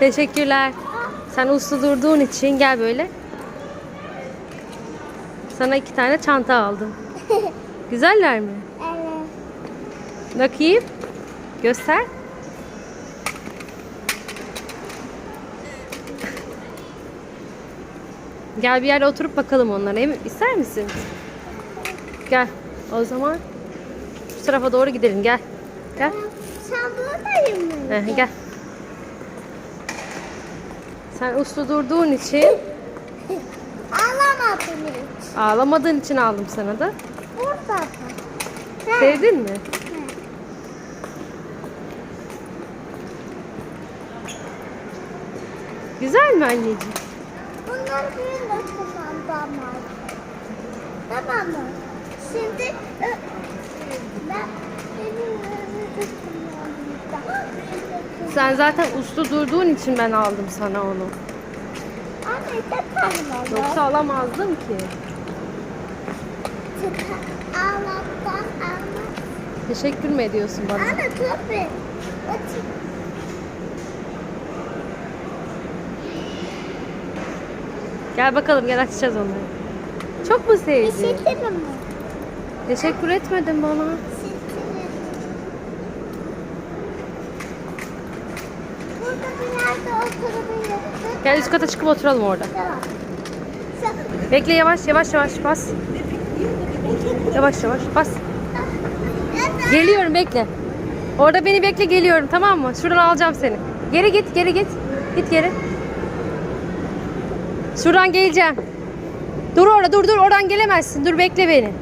Teşekkürler. Sen uslu durduğun için gel böyle. Sana iki tane çanta aldım. Güzeller mi? Evet. Bakayım. Göster. Gel bir yere oturup bakalım onlara. İster misin? Gel. O zaman şu tarafa doğru gidelim. Gel. Gel. Sen buradayım mı? Gel. Sen uslu durduğun için, Alamadın hiç. ağlamadığın için aldım sana da. Burada. Ha. Sevdin mi? Güzel mi anneciğim? Bunlar benim de kullanmam Tamam mı? Şimdi ö, ben benim önümde kullanacağım. Sen zaten uslu durduğun için ben aldım sana onu. Anne almalı. Yoksa alamazdım ki. Teşekkür mü ediyorsun bana? Anne tabii. Gel bakalım gel açacağız onları. Çok mu sevdin? Teşekkür mü? Teşekkür etmedin bana. Burada bir yerde oturabiliriz. Gel üst kata çıkıp oturalım orada. Bekle yavaş yavaş yavaş bas. Yavaş yavaş bas. Geliyorum bekle. Orada beni bekle geliyorum tamam mı? Şuradan alacağım seni. Geri git geri git. Git geri. Şuradan geleceğim. Dur orada dur dur oradan gelemezsin. Dur bekle beni.